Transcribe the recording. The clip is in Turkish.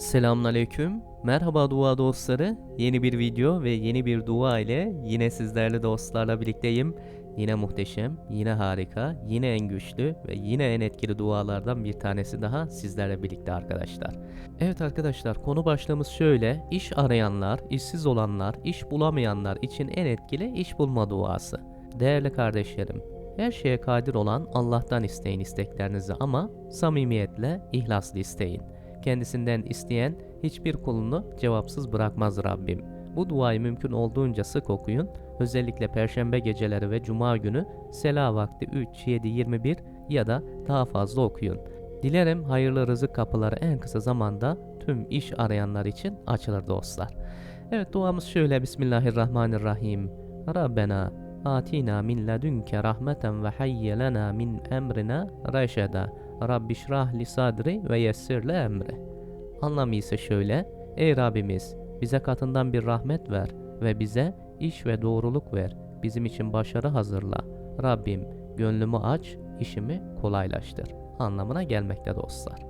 Selamünaleyküm. Merhaba dua dostları. Yeni bir video ve yeni bir dua ile yine sizlerle dostlarla birlikteyim. Yine muhteşem, yine harika, yine en güçlü ve yine en etkili dualardan bir tanesi daha sizlerle birlikte arkadaşlar. Evet arkadaşlar konu başlığımız şöyle. İş arayanlar, işsiz olanlar, iş bulamayanlar için en etkili iş bulma duası. Değerli kardeşlerim, her şeye kadir olan Allah'tan isteyin isteklerinizi ama samimiyetle, ihlaslı isteyin. Kendisinden isteyen hiçbir kulunu cevapsız bırakmaz Rabbim. Bu duayı mümkün olduğunca sık okuyun. Özellikle perşembe geceleri ve cuma günü sela vakti 3, 7, 21 ya da daha fazla okuyun. Dilerim hayırlı rızık kapıları en kısa zamanda tüm iş arayanlar için açılır dostlar. Evet duamız şöyle Bismillahirrahmanirrahim. Rabbena min ledünke rahmeten ve hayye lena min emrina reşeda. Rabbi şrah li sadri ve yessir li emri. Anlamı ise şöyle. Ey Rabbimiz bize katından bir rahmet ver ve bize iş ve doğruluk ver. Bizim için başarı hazırla. Rabbim gönlümü aç, işimi kolaylaştır. Anlamına gelmekte dostlar.